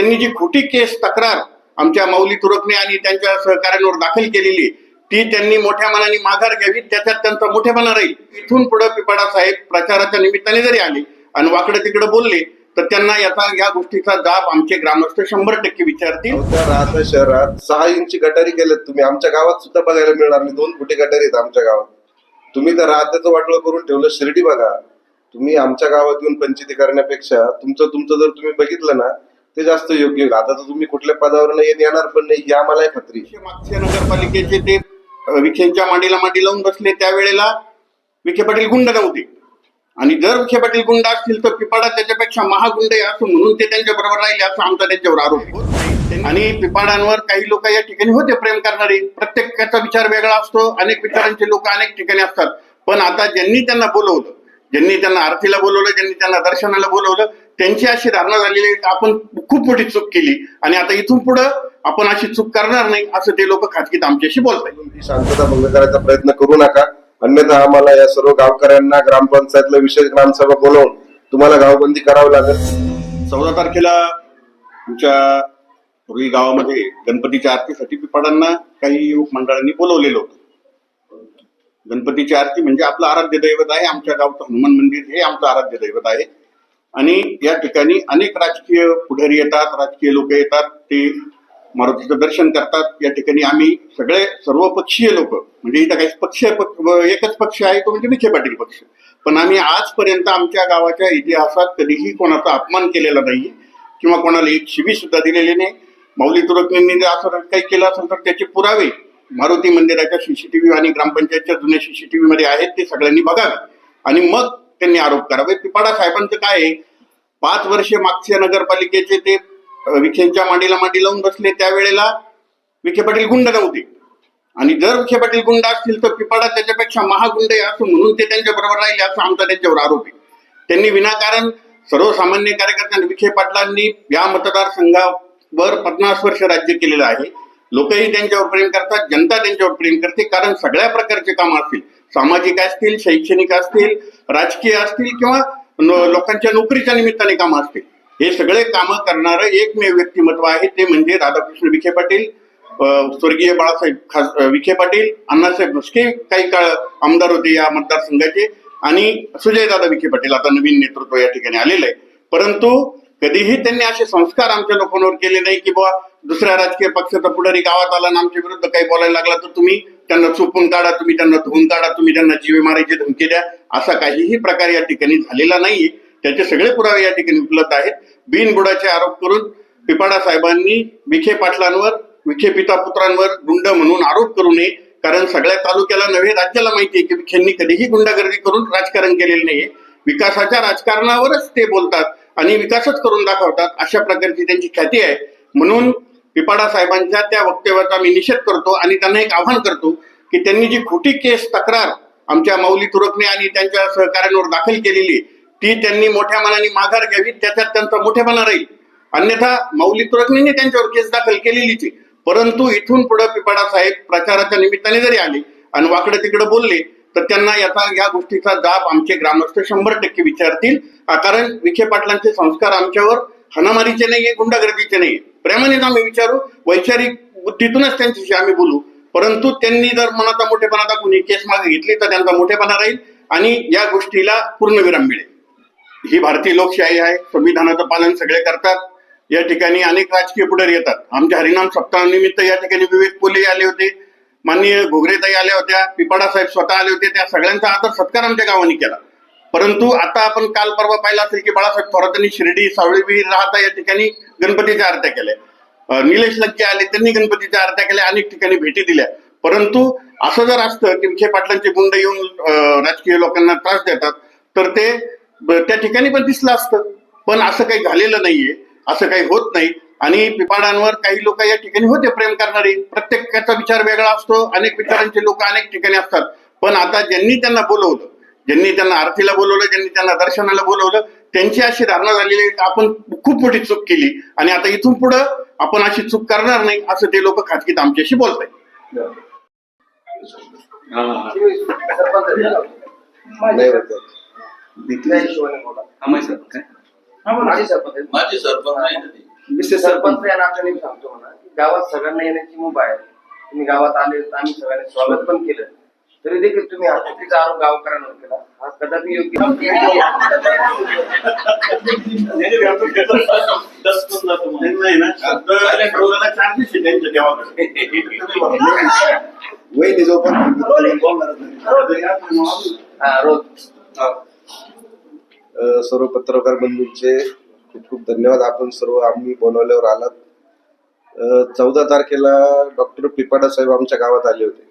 त्यांनी जी खोटी केस तक्रार आमच्या माऊली तुरकने आणि त्यांच्या सहकाऱ्यांवर दाखल केलेली ती त्यांनी मोठ्या मनाने माघार घ्यावी त्याच्यात त्यांचा मोठेपणा राहील. इथून पुढे पिपाडा साहेब प्रचाराच्या निमित्ताने जरी आले आणि वाकडं तिकडे बोलले तर त्यांना याचा या गोष्टीचा जाब आमचे ग्रामस्थ शंभर टक्के विचारतील. त्या शहरात सहा इंची गटारी केल्यात तुम्ही. आमच्या गावात सुद्धा बघायला मिळणार नाही. दोन फुटे गटारी आहेत आमच्या गावात. तुम्ही तर राहत्याचं वाटलं करून ठेवलं शिर्डी बघा. तुम्ही आमच्या गावात येऊन पंचायती करण्यापेक्षा तुमचं तुमचं जर तुम्ही बघितलं ना ते जास्त योग्य होईल आता तर तुम्ही कुठल्या पदावर नाही येणार पण नाही ही आम्हाला खात्री मागच्या नगरपालिकेचे ते विखेंच्या मांडीला मांडी लावून बसले त्यावेळेला विखे पाटील गुंड नव्हते. आणि जर विखे पाटील गुंड असतील तर पिपाडा त्याच्यापेक्षा महागुंड आहे असं म्हणून ते त्यांच्या बरोबर राहिले असं आमचा त्यांच्यावर आरोप आहे. आणि पिपाडांवर काही लोक या ठिकाणी होते प्रेम करणारे. प्रत्येकाचा विचार वेगळा असतो. अनेक विचारांचे लोक अनेक ठिकाणी असतात. पण आता ज्यांनी त्यांना बोलवलं ज्यांनी त्यांना आरतीला बोलवलं ज्यांनी त्यांना दर्शनाला बोलवलं त्यांची अशी धारणा झालेली आहे की आपण खूप मोठी चूक केली. आणि आता इथून पुढं आपण अशी चूक करणार नाही असं ते लोक खाजगीत आमच्याशी बोलतात शांतता भंग करायचा प्रयत्न करू नका. अन्यथा आम्हाला या सर्व गावकऱ्यांना ग्रामपंचायतला विशेष ग्रामसभा बोलवून तुम्हाला गावबंदी करावं लागेल. चौदा तारखेला आमच्या पूर्वी गावामध्ये गणपतीच्या आरतीसाठी पिपाडांना काही युवक मंडळांनी बोलवलेलं होतं. गणपतीची आरती म्हणजे आपलं आराध्य दैवत आहे आमच्या गावचं हनुमान मंदिर हे आमचं आराध्य दैवत आहे. आणि या ठिकाणी अनेक राजकीय पुढारी येतात राजकीय लोक येतात ते मारुतीचं दर्शन करतात. या ठिकाणी आम्ही सगळे सर्व पक्षीय लोक म्हणजे इथं काही पक्ष एकच पक्ष आहे तो म्हणजे विखे पाटील पक्ष. पण आम्ही आजपर्यंत आमच्या गावाच्या इतिहासात कधीही कोणाचा अपमान केलेला नाही किंवा कोणाला एक शिबी सुद्धा दिलेली नाही. माऊली तुरकनींनी असं काही केलं असेल तर त्याचे पुरावे मारुती मंदिराच्या सीसीटीव्ही आणि ग्रामपंचायतच्या जुन्या सीसीटीव्ही मध्ये आहेत ते सगळ्यांनी बघावे. आणि मग त्यांनी आरोप करावे म्हणजे पिपाडा साहेबांचं काय आहे? पाच वर्षे मागच्या नगरपालिकेचे ते विखेंच्या मांडीला मांडी लावून बसले त्यावेळेला विखे पाटील गुंड नव्हते. आणि जर विखे पाटील गुंड असतील तर पिपाडा त्याच्यापेक्षा महागुंड आहे असं म्हणून ते त्यांच्या बरोबर राहिले असं आमचा त्यांच्यावर आरोप आहे. त्यांनी विनाकारण सर्वसामान्य कार्यकर्त्यांनी विखे पाटलांनी या मतदारसंघावर पन्नास वर्ष राज्य केलेलं आहे. लोकही त्यांच्यावर प्रेम करतात जनता त्यांच्यावर प्रेम करते कारण सगळ्या प्रकारचे काम असतील. सामाजिक असतील शैक्षणिक असतील राजकीय असतील किंवा लोकांच्या नोकरीच्या निमित्ताने कामं असतील. हे सगळे कामं करणारं एकमेव व्यक्तिमत्व आहे ते म्हणजे राधाकृष्ण विखे पाटील स्वर्गीय बाळासाहेब खास विखे पाटील अण्णासाहेब भुसके काही काळ आमदार होते या मतदारसंघाचे आणि सुजयदादा विखे पाटील आता नवीन नेतृत्व या ठिकाणी आलेलं आहे. परंतु कधीही त्यांनी असे संस्कार आमच्या लोकांवर केले नाही की बाबा दुसऱ्या राजकीय पक्षाचा पुढारी गावात आला आणि आमच्या विरुद्ध काही बोलायला लागला तर तुम्ही त्यांना चोपून काढा तुम्ही त्यांना धुवून काढा तुम्ही त्यांना जीवे मारायची धमकी द्या. असा काहीही प्रकार या ठिकाणी झालेला नाहीये. त्याचे सगळे पुरावे या ठिकाणी उपलब्ध आहेत. बिनबुडाचे आरोप करून पिपाडा साहेबांनी विखे पाटलांवर विखे पिता पुत्रांवर गुंड म्हणून आरोप करू नये. कारण सगळ्या तालुक्याला नव्हे राज्याला माहिती आहे की विखेंनी कधीही गुंडागर्दी करून राजकारण केलेलं नाहीये. विकासाच्या राजकारणावरच ते बोलतात आणि विकासच करून दाखवतात. अशा प्रकारची त्यांची ख्याती आहे. म्हणून पिपाडा साहेबांच्या त्या वक्तव्याचा मी निषेध करतो आणि त्यांना एक आव्हान करतो की त्यांनी जी खोटी केस तक्रार आमच्या माऊली तुरकने आणि त्यांच्या सहकाऱ्यांवर दाखल केलेली ती त्यांनी मोठ्या मनाने माघार घ्यावी त्याच्यात त्यांचा मोठेपणा राहील. अन्यथा माऊली तुरकने त्यांच्यावर केस दाखल केलेलीच परंतु इथून पुढे पिपाडा साहेब प्रचाराच्या निमित्ताने जरी आले आणि वाकडे तिकडे बोलले तर त्यांना याचा या गोष्टीचा जाब आमचे ग्रामस्थ शंभर टक्के विचारतील. कारण विखे पाटलांचे संस्कार आमच्यावर हनामारीचे नाहीये गुंडागर्दीचे नाहीये. प्रेमाने आम्ही विचारू वैचारिक बुद्धीतूनच त्यांच्याशी आम्ही बोलू. परंतु त्यांनी जर मनाचा मोठेपणा दाखवून ही केस मागे घेतली तर त्यांचा मोठेपणा राहील आणि या गोष्टीला पूर्णविराम मिळेल. ही भारतीय लोकशाही आहे संविधानाचं पालन सगळे करतात. या ठिकाणी अनेक राजकीय पुढारी येतात. आमच्या हरिनाम सप्ताहानिमित्त या ठिकाणी विवेक पोले आले होते माननीय घोगरेताई आल्या होत्या पिपाडा साहेब स्वतः आले होते त्या सगळ्यांचा आदर सत्कार आमच्या गावाने केला. परंतु आता आपण काल परवा पाहिला असेल की बाळासाहेब थोरातांनी शिर्डी सावळीवीर राहता या ठिकाणी गणपतीच्या आरत्या केल्या. निलेश लक्के आले त्यांनी गणपतीच्या आरत्या केल्या अनेक ठिकाणी भेटी दिल्या. परंतु असं जर असतं की विखे पाटलांचे गुंड येऊन राजकीय लोकांना त्रास देतात तर ते त्या ठिकाणी पण दिसलं असतं. पण असं काही झालेलं नाहीये असं काही होत नाही. आणि पिपाडांवर काही लोक या ठिकाणी होते प्रेम करणारे. प्रत्येकाचा विचार वेगळा असतो अनेक विचारांचे लोक अनेक ठिकाणी असतात. पण आता ज्यांनी त्यांना बोलवलं ज्यांनी त्यांना आरतीला बोलवलं ज्यांनी त्यांना दर्शनाला बोलवलं त्यांची अशी धारणा झालेली आहे. की आपण खूप मोठी चूक केली आणि आता इथून पुढं आपण अशी चूक करणार नाही असं ते लोक खाजगीत आमच्याशी बोलत आहेत नाही माझी सरपंच सरपंच या नात्याने सांगतो म्हणा की गावात सगळ्यांना येण्याची मुभा आहे. तुम्ही गावात आले तर आम्ही सगळ्यांनी स्वागत पण केलं. तरी देखील तुम्ही चुकीचा आरोप गावकऱ्यांवर केला. हा कदापि योग्य हा सर्व पत्रकार बंधूंचे खूप खूप धन्यवाद. आपण सर्व आम्ही बोलवल्यावर आलात. चौदा तारखेला डॉक्टर पिपाडा साहेब आमच्या गावात आले होते.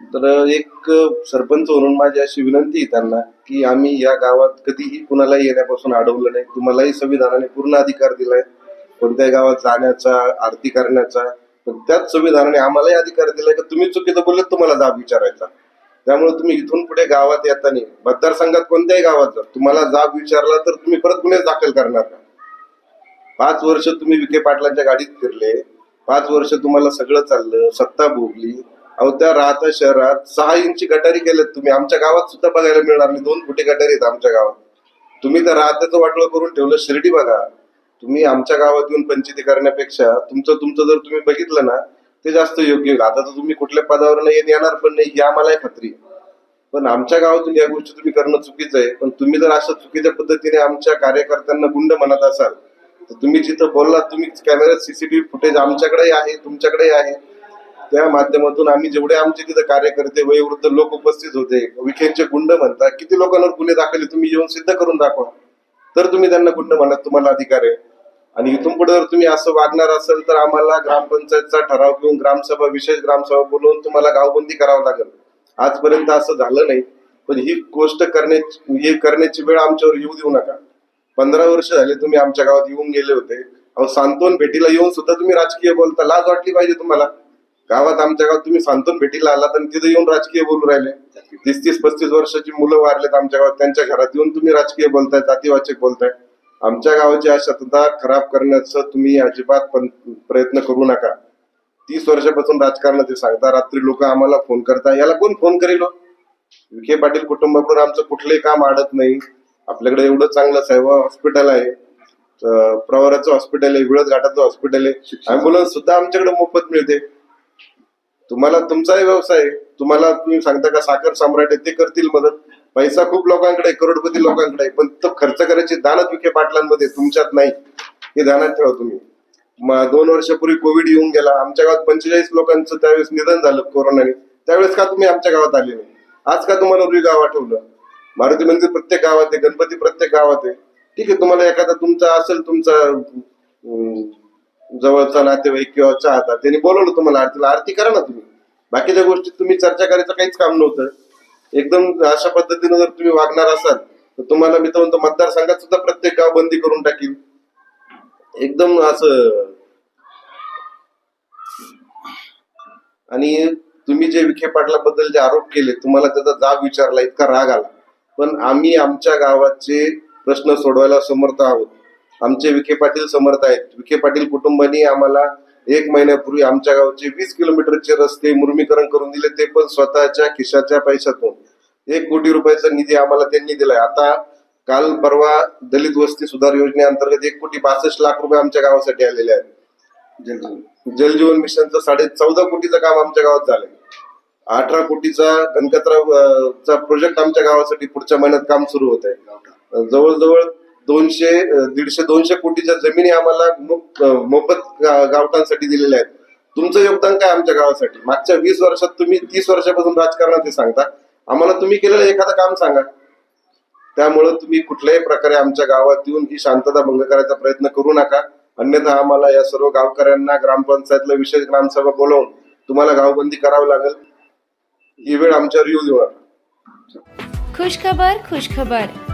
तर एक सरपंच म्हणून माझी अशी विनंती आहे त्यांना की आम्ही या गावात कधीही कुणालाही येण्यापासून अडवलं नाही. तुम्हालाही संविधानाने पूर्ण अधिकार दिलाय. कोणत्याही गावात जाण्याचा आरती करण्याचा पण त्याच संविधानाने आम्हालाही अधिकार दिलाय. की तुम्ही चुकीचं बोलले तुम्हाला जाब विचारायचा. त्यामुळे तुम्ही इथून पुढे गावात येताना मतदारसंघात कोणत्याही गावात जर तुम्हाला जाब विचारला तर तुम्ही परत गुन्हे दाखल करणार का पाच वर्ष तुम्ही विखे पाटलांच्या गाडीत फिरले. पाच वर्ष तुम्हाला सगळं चाललं सत्ता भोगली. अहो त्या राहता शहरात सहा इंची गटारी केल्यात तुम्ही. आमच्या गावात सुद्धा बघायला मिळणार नाही. दोन फुटे गटारी आहेत आमच्या गावात. तुम्ही तर राहत्याचं वाटलं करून ठेवलं. शिर्डी बघा. तुम्ही आमच्या गावात येऊन पंचायती करण्यापेक्षा तुमचं तुमचं जर तुम्ही बघितलं ना ते जास्त योग्य होईल. आता तर तुम्ही कुठल्या पदावर नाही येणार पण नाही या आम्हालाही खात्री पण आमच्या गावातून या गोष्टी तुम्ही करणं चुकीचं आहे. पण तुम्ही जर अशा चुकीच्या पद्धतीने आमच्या कार्यकर्त्यांना गुंड म्हणत असाल तर तुम्ही जिथं बोललात तुम्ही कॅमेऱ्यात सीसीटीव्ही फुटेज आमच्याकडेही आहे तुमच्याकडेही आहे. त्या माध्यमातून आम्ही जेवढे आमचे तिथे कार्यकर्ते वयोवृद्ध लोक उपस्थित होते विखेंचे गुंड म्हणता किती लोकांवर गुन्हे दाखवले तुम्ही येऊन सिद्ध करून दाखवा. तर तुम्ही त्यांना गुंड म्हणत तुम्हाला अधिकार आहे. आणि इथून पुढे जर तुम्ही असं वागणार असेल तर आम्हाला ग्रामपंचायतचा ठराव घेऊन ग्रामसभा विशेष ग्रामसभा बोलवून तुम्हाला गावबंदी करावं लागेल. आजपर्यंत असं झालं नाही पण ही गोष्ट करण्याची हे करण्याची वेळ आमच्यावर येऊ देऊ नका. पंधरा वर्ष झाले तुम्ही आमच्या गावात येऊन गेले होते. अहो सांत्वन भेटीला येऊन सुद्धा तुम्ही राजकीय बोलता लाज वाटली पाहिजे तुम्हाला. गावात आमच्या गावात तुम्ही सांत्वन भेटीला आलात आणि तिथे येऊन राजकीय बोलू राहिले. तीस तीस पस्तीस वर्षाची मुलं वारलेत आमच्या गावात. त्यांच्या घरात येऊन तुम्ही राजकीय बोलताय जातीवाचक बोलताय. आमच्या गावाची अशांतता खराब करण्याचं तुम्ही अजिबात प्रयत्न करू नका. तीस वर्षापासून राजकारणात ते सांगता रात्री लोक आम्हाला फोन करता याला कोण फोन करेल हो? विखे पाटील कुटुंबाकडून आमचं कुठलंही काम अडत नाही. आपल्याकडे एवढं चांगलं सेवा हॉस्पिटल आहे. प्रवराचं हॉस्पिटल आहे विळद घाटाचं हॉस्पिटल आहे. अँब्युलन्स सुद्धा आमच्याकडे मोफत मिळते. तुम्हाला तुमचाही व्यवसाय आहे. तुम्हाला तुम्ही सांगता का साखर सम्राट आहे ते करतील मदत. पैसा खूप लोकांकडे करोडपती लोकांकडे आहे पण तो खर्च करायची दानच विखे पाटलांमध्ये तुमच्यात नाही. हे ध्यानात ठेवा तुम्ही. दोन वर्षापूर्वी कोविड येऊन गेला. आमच्या गावात पंचेचाळीस लोकांचं त्यावेळेस निधन झालं कोरोनाने. त्यावेळेस का तुम्ही आमच्या गावात आले नाही? आज का तुम्हाला रुई गाव आठवलं? मारुती मंदिर प्रत्येक गावात आहे गणपती प्रत्येक गावात आहे. ठीक आहे तुम्हाला एखादा तुमचा असेल तुमचा जवळचा नातेवाईक किंवा चाहता त्यांनी बोलवलं तुम्हाला आरतीला आरती करा ना तुम्ही. बाकीच्या गोष्टीत तुम्ही चर्चा करायचं काहीच काम नव्हतं. एकदम अशा पद्धतीनं जर तुम्ही वागणार असाल तर तुम्हाला मी तर म्हणतो मतदारसंघात सुद्धा प्रत्येक गाव बंदी करून टाकील एकदम असं. आणि तुम्ही जे विखे पाटलाबद्दल जे आरोप केले तुम्हाला त्याचा जाब विचारला इतका राग आला. पण आम्ही आमच्या गावाचे प्रश्न सोडवायला समर्थ आहोत. आमचे विखे पाटील समर्थ आहेत. विखे पाटील कुटुंबानी आम्हाला एक महिन्यापूर्वी आमच्या गावचे वीस किलोमीटरचे रस्ते मुर्मीकरण करून दिले ते पण स्वतःच्या खिशाच्या पैशातून. एक कोटी रुपयाचा निधी आम्हाला त्यांनी दिलाय. आता काल परवा दलित वस्ती सुधार योजनेअंतर्गत एक कोटी बासष्ट लाख रुपये आमच्या गावासाठी आलेले आहेत. जलजीवन मिशनचं साडे चौदा कोटीचं काम आमच्या गावात झालंय. अठरा कोटीचा गणकतराव अं, चा प्रोजेक्ट आमच्या गावासाठी पुढच्या महिन्यात काम सुरू होत आहे जवळजवळ दोनशे दीडशे दोनशे कोटीच्या जमिनी आम्हाला मोफत गा- गावठांसाठी दिलेल्या आहेत. तुमचं योगदान काय आमच्या गावासाठी? मागच्या वीस वर्षात तुम्ही तीस वर्षापासून राजकारणात सांगता. आम्हाला तुम्ही केलेलं एखादं काम सांगा. त्यामुळं तुम्ही कुठल्याही प्रकारे आमच्या गावात येऊन ही शांतता भंग करायचा प्रयत्न करू नका. अन्यथा आम्हाला या सर्व गावकऱ्यांना ग्रामपंचायतला विशेष ग्रामसभा बोलवून तुम्हाला गावबंदी करावी लागेल. ही वेळ आमच्यावर येऊ देऊ नका. खुशखबर खुशखबर.